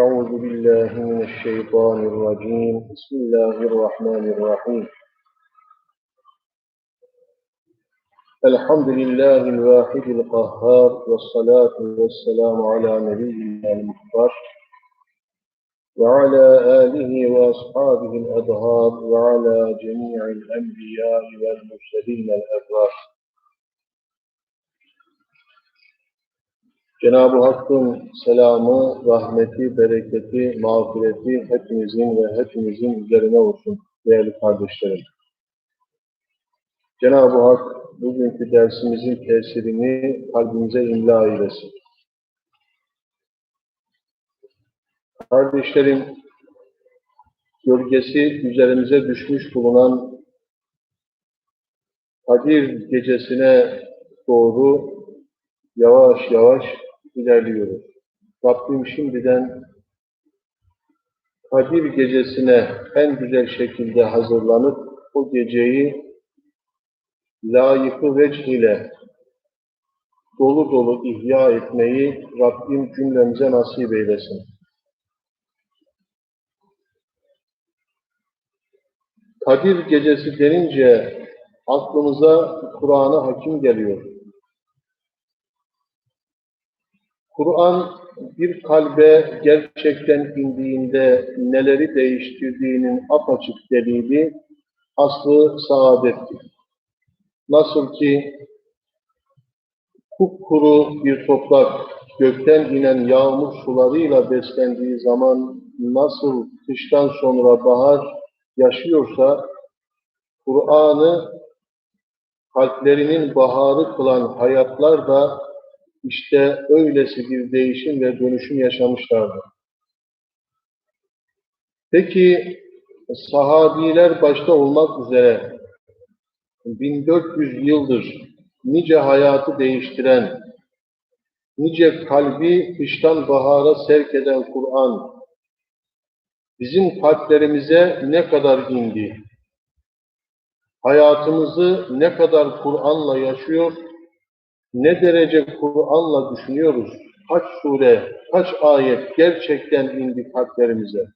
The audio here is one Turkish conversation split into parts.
أعوذ بالله من الشيطان الرجيم. بسم الله الرحمن الرحيم. الحمد لله الواحد القهار والصلاة والسلام على نبينا المختار وعلى آله وأصحابه الأبهار وعلى جميع الأنبياء والمرسلين الأبرار Cenab-ı Hakk'ın selamı, rahmeti, bereketi, mağfireti hepimizin ve hepimizin üzerine olsun değerli kardeşlerim. Cenab-ı Hak bugünkü dersimizin tesirini kalbimize imla eylesin. Kardeşlerim, gölgesi üzerimize düşmüş bulunan Kadir gecesine doğru yavaş yavaş ilerliyoruz. Rabbim şimdiden Kadir gecesine en güzel şekilde hazırlanıp o geceyi layıkı vecih ile dolu dolu ihya etmeyi Rabbim cümlemize nasip eylesin. Kadir gecesi denince aklımıza Kur'an'a hakim geliyor. Kur'an bir kalbe gerçekten indiğinde neleri değiştirdiğinin apaçık delili aslı saadettir. Nasıl ki kupkuru bir toprak gökten inen yağmur sularıyla beslendiği zaman nasıl kıştan sonra bahar yaşıyorsa Kur'an'ı kalplerinin baharı kılan hayatlar da işte öylesi bir değişim ve dönüşüm yaşamışlardı. Peki sahabiler başta olmak üzere 1400 yıldır nice hayatı değiştiren, nice kalbi kıştan bahara sevk eden Kur'an bizim kalplerimize ne kadar indi? Hayatımızı ne kadar Kur'an'la yaşıyor? Ne derece Kur'an'la düşünüyoruz? Kaç sure, kaç ayet gerçekten indi kalplerimize?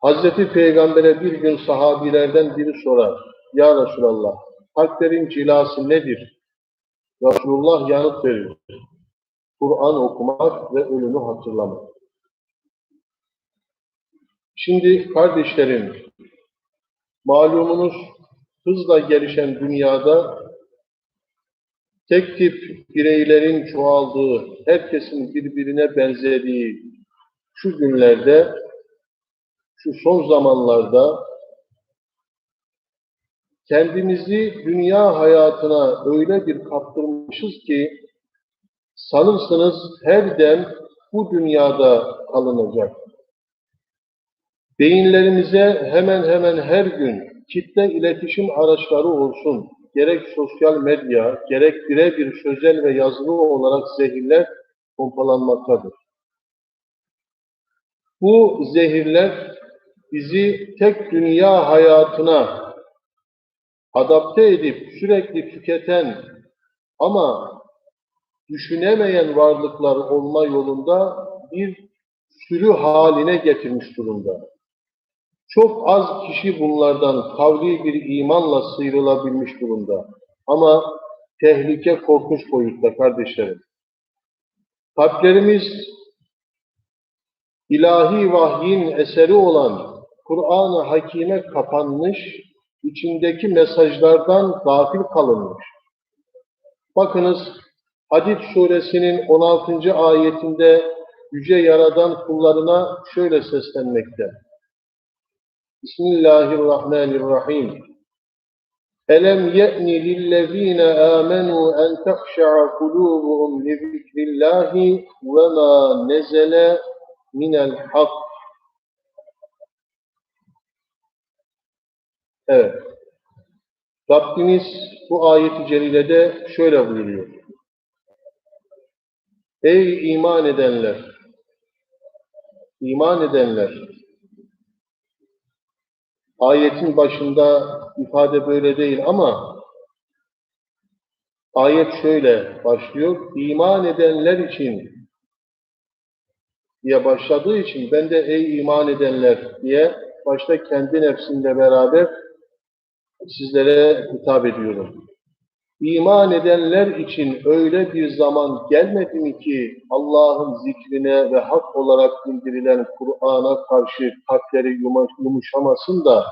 Hazreti Peygamber'e bir gün sahabilerden biri sorar. Ya Resulallah, kalplerin cilası nedir? Resulullah yanıt verir. Kur'an okumak ve ölümü hatırlamak. Şimdi kardeşlerim, malumunuz hızla gelişen dünyada tek tip bireylerin çoğaldığı, herkesin birbirine benzediği şu günlerde, şu son zamanlarda kendimizi dünya hayatına öyle bir kaptırmışız ki sanırsınız her dem bu dünyada kalınacak. Beyinlerimize hemen hemen her gün kitle iletişim araçları olsun, gerek sosyal medya, gerek birebir sözel ve yazılı olarak zehirler pompalanmaktadır. Bu zehirler bizi tek dünya hayatına adapte edip sürekli tüketen ama düşünemeyen varlıklar olma yolunda bir sürü haline getirmiş durumda. Çok az kişi bunlardan kavli bir imanla sıyrılabilmiş durumda. Ama tehlike korkunç boyutta kardeşlerim. Kalplerimiz ilahi vahyin eseri olan Kur'an-ı Hakim'e kapanmış, içindeki mesajlardan gafil kalınmış. Bakınız Hadid suresinin 16. ayetinde Yüce Yaradan kullarına şöyle seslenmekte. Bismillahirrahmanirrahim. Ye'ni lillezine amenu en tehşa'a kulubuhum li zikrillahi ve ma nezele minel hak. Evet. Rabbimiz bu ayeti celilede şöyle buyuruyor. Ey iman edenler! İman edenler! Ayetin başında ifade böyle değil ama ayet şöyle başlıyor. İman edenler için diye başladığı için ben de ey iman edenler diye başta kendi nefsimle beraber sizlere hitap ediyorum. İman edenler için öyle bir zaman gelmedi mi ki Allah'ın zikrine ve hak olarak indirilen Kur'an'a karşı kalpleri yumuşamasın da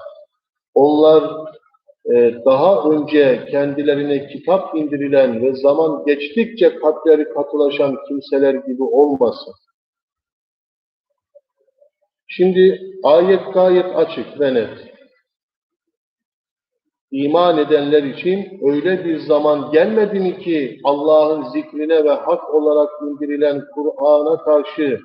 onlar e, daha önce kendilerine kitap indirilen ve zaman geçtikçe kalpleri katılaşan kimseler gibi olmasın. Şimdi ayet gayet açık ve net. İman edenler için öyle bir zaman gelmedi mi ki Allah'ın zikrine ve hak olarak indirilen Kur'an'a karşı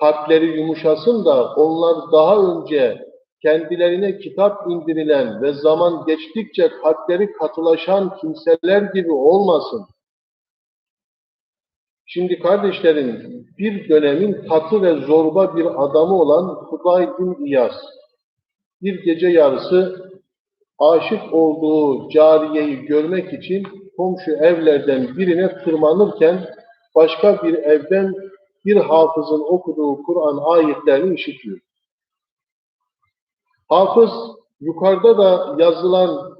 kalpleri yumuşasın da onlar daha önce kendilerine kitap indirilen ve zaman geçtikçe kalpleri katılaşan kimseler gibi olmasın. Şimdi kardeşlerim bir dönemin katı ve zorba bir adamı olan Hudayl bin İyaz bir gece yarısı aşık olduğu cariyeyi görmek için komşu evlerden birine tırmanırken başka bir evden bir hafızın okuduğu Kur'an ayetlerini işitiyor. Hafız yukarıda da yazılan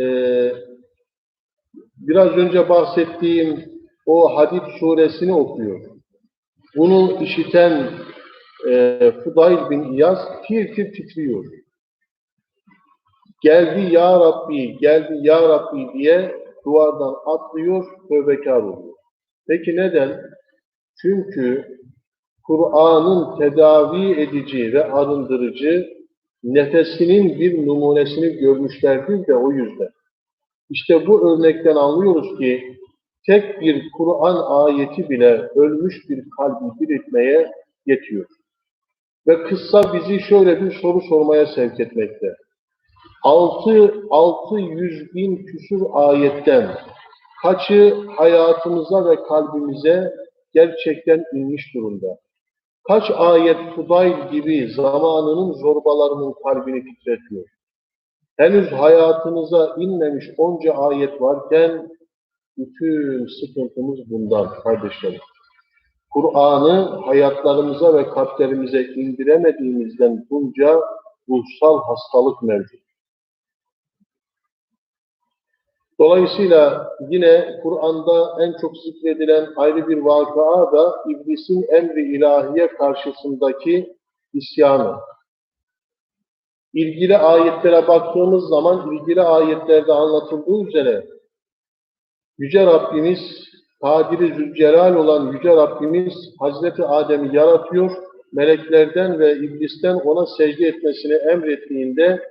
e, biraz önce bahsettiğim o Hadid suresini okuyor. Bunu işiten e, Fudayl bin İyaz tir tir titriyor. Geldi ya Rabbi, geldi ya Rabbi diye duvardan atlıyor, tövbekar oluyor. Peki neden? Çünkü Kur'an'ın tedavi edici ve arındırıcı nefesinin bir numunesini görmüşlerdir de o yüzden. İşte bu örnekten anlıyoruz ki tek bir Kur'an ayeti bile ölmüş bir kalbi diriltmeye yetiyor. Ve kıssa bizi şöyle bir soru sormaya sevk etmekte. 6 600 bin küsur ayetten kaçı hayatımıza ve kalbimize gerçekten inmiş durumda? Kaç ayet Fudayl gibi zamanının zorbalarının kalbini titretiyor? Henüz hayatınıza inmemiş onca ayet varken bütün sıkıntımız bundan kardeşlerim. Kur'an'ı hayatlarımıza ve kalplerimize indiremediğimizden bunca ruhsal hastalık mevcut. Dolayısıyla yine Kur'an'da en çok zikredilen ayrı bir vakıa da iblisin emri ilahiye karşısındaki isyanı. İlgili ayetlere baktığımız zaman ilgili ayetlerde anlatıldığı üzere Yüce Rabbimiz, Kadiri Zülcelal olan Yüce Rabbimiz Hazreti Adem'i yaratıyor, meleklerden ve iblisten ona secde etmesini emrettiğinde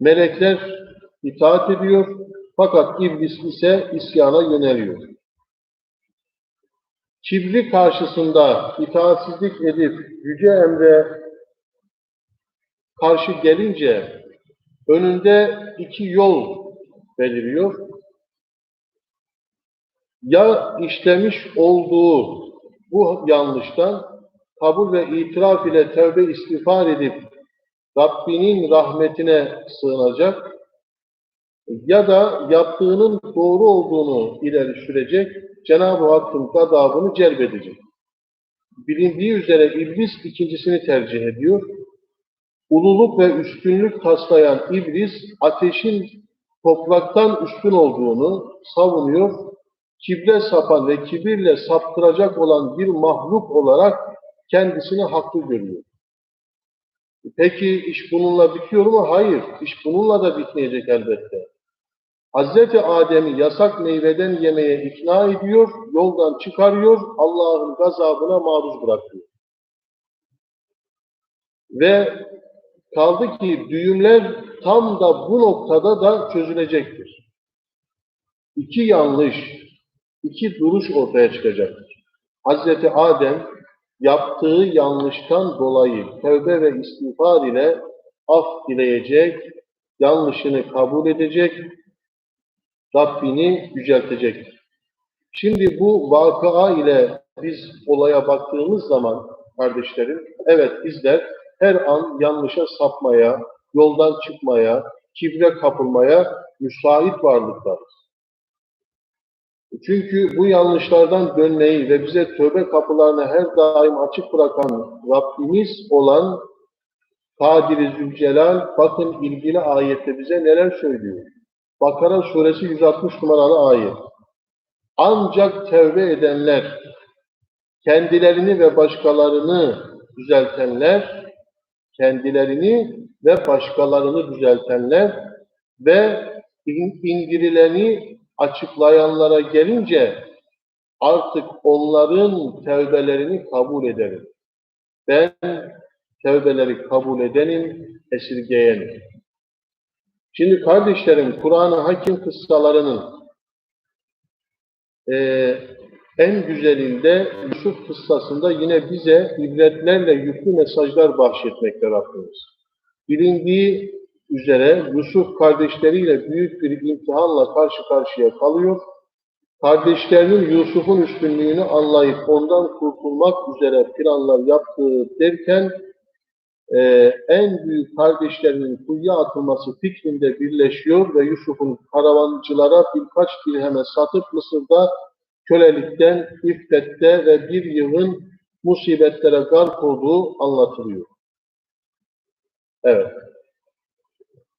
melekler itaat ediyor fakat iblis ise isyana yöneliyor. Kibri karşısında itaatsizlik edip yüce emre karşı gelince önünde iki yol beliriyor. Ya işlemiş olduğu bu yanlıştan kabul ve itiraf ile tövbe istiğfar edip Rabbinin rahmetine sığınacak ya da yaptığının doğru olduğunu ileri sürecek, Cenab-ı Hakk'ın gadabını celbedecek. Bilindiği üzere iblis ikincisini tercih ediyor. Ululuk ve üstünlük taslayan iblis ateşin topraktan üstün olduğunu savunuyor. Kibre sapan ve kibirle saptıracak olan bir mahluk olarak kendisini haklı görüyor. Peki iş bununla bitiyor mu? Hayır. İş bununla da bitmeyecek elbette. Hazreti Adem'i yasak meyveden yemeye ikna ediyor, yoldan çıkarıyor, Allah'ın gazabına maruz bırakıyor. Ve kaldı ki düğümler tam da bu noktada da çözülecektir. İki yanlış, iki duruş ortaya çıkacaktır. Hazreti Adem yaptığı yanlıştan dolayı tövbe ve istiğfar ile af dileyecek, yanlışını kabul edecek, Rabbini yüceltecektir. Şimdi bu vakıa ile biz olaya baktığımız zaman kardeşlerim, evet bizler her an yanlışa sapmaya, yoldan çıkmaya, kibre kapılmaya müsait varlıklarız. Çünkü bu yanlışlardan dönmeyi ve bize tövbe kapılarını her daim açık bırakan Rabbimiz olan Kadir-i Zülcelal bakın ilgili ayette bize neler söylüyor. Bakara suresi 160 numaralı ayet. Ancak tevbe edenler, kendilerini ve başkalarını düzeltenler, kendilerini ve başkalarını düzeltenler ve indirileni açıklayanlara gelince artık onların tevbelerini kabul ederim. Ben tevbeleri kabul edenim, esirgeyenim. Şimdi kardeşlerim, Kur'an-ı Hakim kıssalarının e, en güzelinde Yusuf kıssasında yine bize ibretlerle yüklü mesajlar bahşetmekte Rabbimiz. Bilindiği üzere Yusuf kardeşleriyle büyük bir imtihanla karşı karşıya kalıyor. Kardeşlerinin Yusuf'un üstünlüğünü anlayıp ondan kurtulmak üzere planlar yaptığı derken e, en büyük kardeşlerinin kuyuya atılması fikrinde birleşiyor ve Yusuf'un karavancılara birkaç dirheme satıp Mısır'da kölelikten, iffette ve bir yılın musibetlere gark olduğu anlatılıyor. Evet.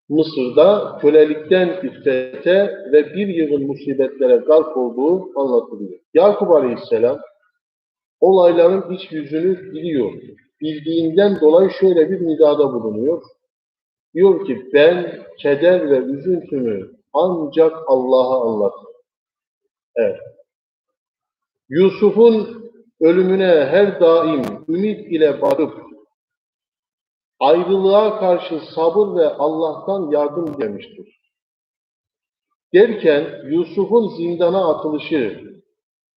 Mısır'da kölelikten iffete ve bir yılın musibetlere gark olduğu anlatılıyor. Yakup Aleyhisselam olayların iç yüzünü biliyor. Bildiğinden dolayı şöyle bir nidada bulunuyor. Diyor ki ben keder ve üzüntümü ancak Allah'a anlatırım. Evet. Yusuf'un ölümüne her daim ümit ile bakıp ayrılığa karşı sabır ve Allah'tan yardım demiştir. Derken Yusuf'un zindana atılışı,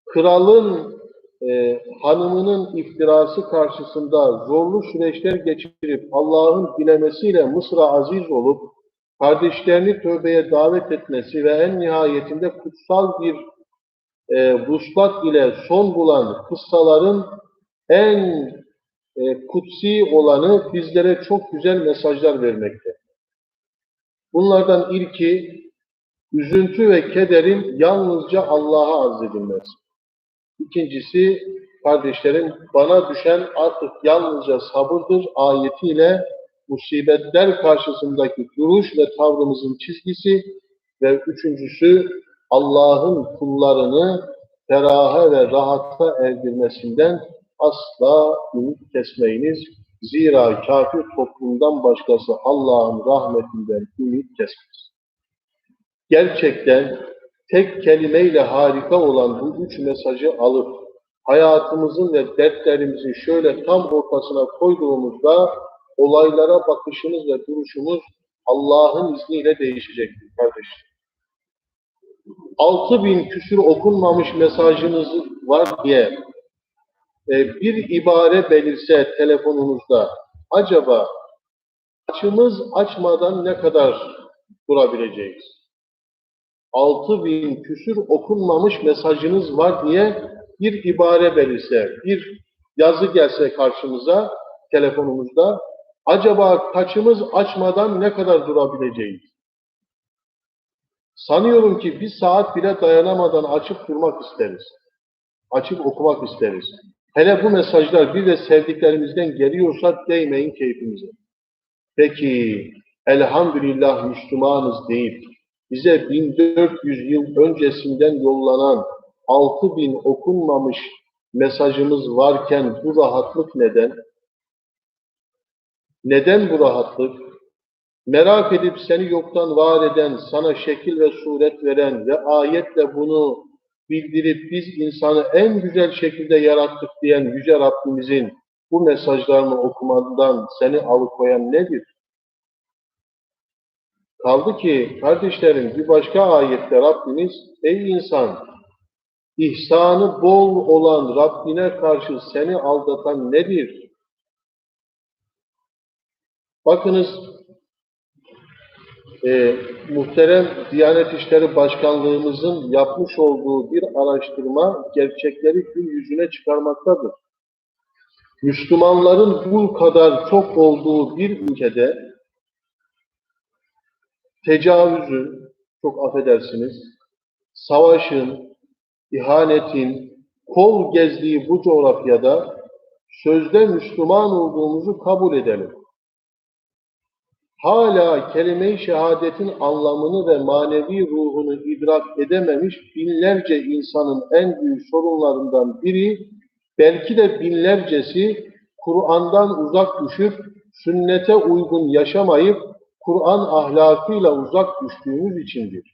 kralın e, hanımının iftirası karşısında zorlu süreçler geçirip Allah'ın dilemesiyle Mısır'a aziz olup kardeşlerini tövbeye davet etmesi ve en nihayetinde kutsal bir e, vuslat ile son bulan kıssaların en e, kutsi olanı bizlere çok güzel mesajlar vermekte. Bunlardan ilki üzüntü ve kederin yalnızca Allah'a arz edilmesi. İkincisi kardeşlerim bana düşen artık yalnızca sabırdır ayetiyle musibetler karşısındaki duruş ve tavrımızın çizgisi ve üçüncüsü Allah'ın kullarını feraha ve rahata erdirmesinden asla ümit kesmeyiniz. Zira kafir toplumdan başkası Allah'ın rahmetinden ümit kesmez. Gerçekten tek kelimeyle harika olan bu üç mesajı alıp hayatımızın ve dertlerimizin şöyle tam ortasına koyduğumuzda olaylara bakışımız ve duruşumuz Allah'ın izniyle değişecektir kardeşim. 6000 küsür okunmamış mesajınız var diye e, bir ibare belirse telefonunuzda acaba açımız açmadan ne kadar durabileceğiz? 6000 küsür okunmamış mesajınız var diye bir ibare belirse, bir yazı gelse karşımıza telefonumuzda acaba kaçımız açmadan ne kadar durabileceğiz? Sanıyorum ki bir saat bile dayanamadan açıp durmak isteriz. Açıp okumak isteriz. Hele bu mesajlar bir de sevdiklerimizden geliyorsa değmeyin keyfimize. Peki elhamdülillah Müslümanız deyip bize 1400 yıl öncesinden yollanan 6000 okunmamış mesajımız varken bu rahatlık neden? Neden bu rahatlık? Merak edip seni yoktan var eden, sana şekil ve suret veren ve ayetle bunu bildirip biz insanı en güzel şekilde yarattık diyen Yüce Rabbimizin bu mesajlarını okumadan seni alıkoyan nedir? Kaldı ki kardeşlerim bir başka ayette Rabbimiz ey insan ihsanı bol olan Rabbine karşı seni aldatan nedir? Bakınız e, muhterem Diyanet İşleri Başkanlığımızın yapmış olduğu bir araştırma gerçekleri gün yüzüne çıkarmaktadır. Müslümanların bu kadar çok olduğu bir ülkede tecavüzün, çok affedersiniz, savaşın, ihanetin kol gezdiği bu coğrafyada sözde Müslüman olduğumuzu kabul edelim. Hala kelime-i şehadetin anlamını ve manevi ruhunu idrak edememiş binlerce insanın en büyük sorunlarından biri, belki de binlercesi Kur'an'dan uzak düşüp, sünnete uygun yaşamayıp, Kur'an ahlakıyla uzak düştüğümüz içindir.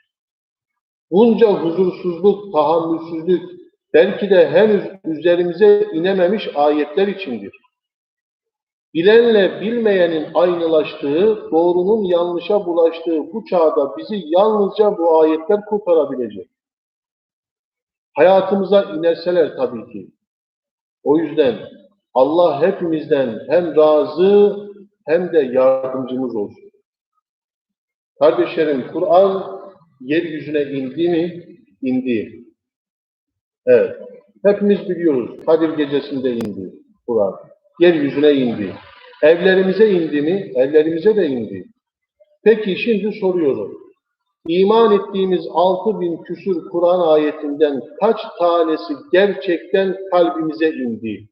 Bunca huzursuzluk, tahammülsüzlük, belki de henüz üzerimize inememiş ayetler içindir. Bilenle bilmeyenin aynılaştığı, doğrunun yanlışa bulaştığı bu çağda bizi yalnızca bu ayetler kurtarabilecek. Hayatımıza inerseler tabii ki. O yüzden Allah hepimizden hem razı hem de yardımcımız olsun. Kardeşlerim, Kur'an yeryüzüne indi mi? İndi. Evet. Hepimiz biliyoruz. Kadir gecesinde indi Kur'an. Yeryüzüne indi. Evlerimize indi mi? Evlerimize de indi. Peki şimdi soruyorum. İman ettiğimiz 6000 küsur Kur'an ayetinden kaç tanesi gerçekten kalbimize indi?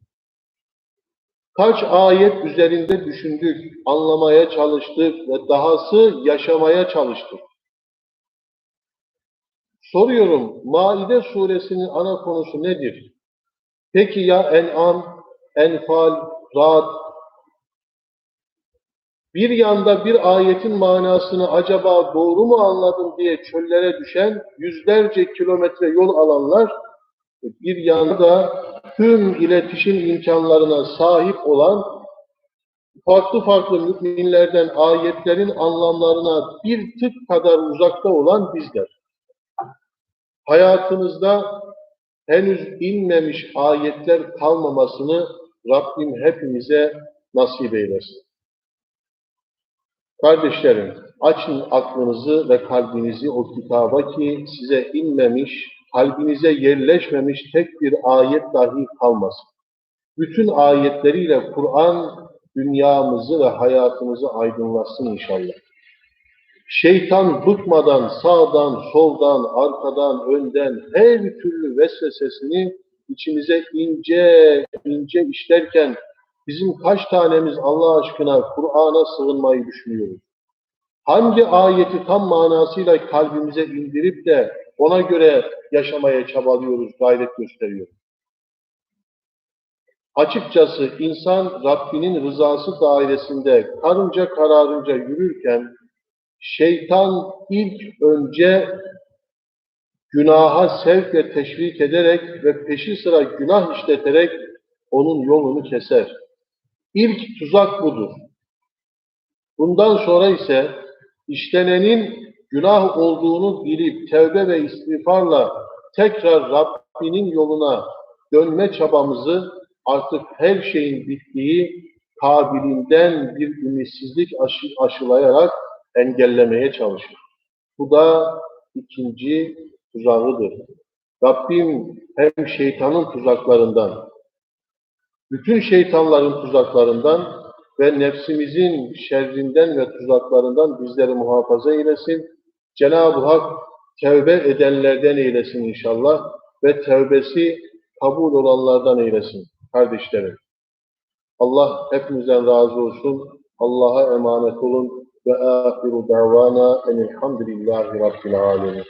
Kaç ayet üzerinde düşündük, anlamaya çalıştık ve dahası yaşamaya çalıştık? Soruyorum, Maide suresinin ana konusu nedir? Peki ya En'am, Enfal, Rad? Bir yanda bir ayetin manasını acaba doğru mu anladım diye çöllere düşen yüzlerce kilometre yol alanlar, bir yanda da tüm iletişim imkanlarına sahip olan farklı farklı müminlerden ayetlerin anlamlarına bir tık kadar uzakta olan bizler. Hayatınızda henüz inmemiş ayetler kalmamasını Rabbim hepimize nasip eylesin. Kardeşlerim, açın aklınızı ve kalbinizi o kitaba ki size inmemiş, kalbinize yerleşmemiş tek bir ayet dahi kalmasın. Bütün ayetleriyle Kur'an dünyamızı ve hayatımızı aydınlatsın inşallah. Şeytan bıkmadan sağdan, soldan, arkadan, önden her türlü vesvesesini içimize ince ince işlerken bizim kaç tanemiz Allah aşkına Kur'an'a sığınmayı düşünüyoruz? Hangi ayeti tam manasıyla kalbimize indirip de ona göre yaşamaya çabalıyoruz, gayret gösteriyoruz? Açıkçası insan Rabbinin rızası dairesinde karınca kararınca yürürken şeytan ilk önce günaha sevk ve teşvik ederek ve peşi sıra günah işleterek onun yolunu keser. İlk tuzak budur. Bundan sonra ise işlenenin günah olduğunu bilip tevbe ve istiğfarla tekrar Rabbinin yoluna dönme çabamızı artık her şeyin bittiği kabilinden bir ümitsizlik aşı, aşılayarak engellemeye çalışır. Bu da ikinci tuzağıdır. Rabbim hem şeytanın tuzaklarından, bütün şeytanların tuzaklarından ve nefsimizin şerrinden ve tuzaklarından bizleri muhafaza eylesin. Cenab-ı Hak tevbe edenlerden eylesin inşallah ve tevbesi kabul olanlardan eylesin kardeşlerim. Allah hepimizden razı olsun. Allah'a emanet olun ve ahiru davana enilhamdülillahi rabbil alemin.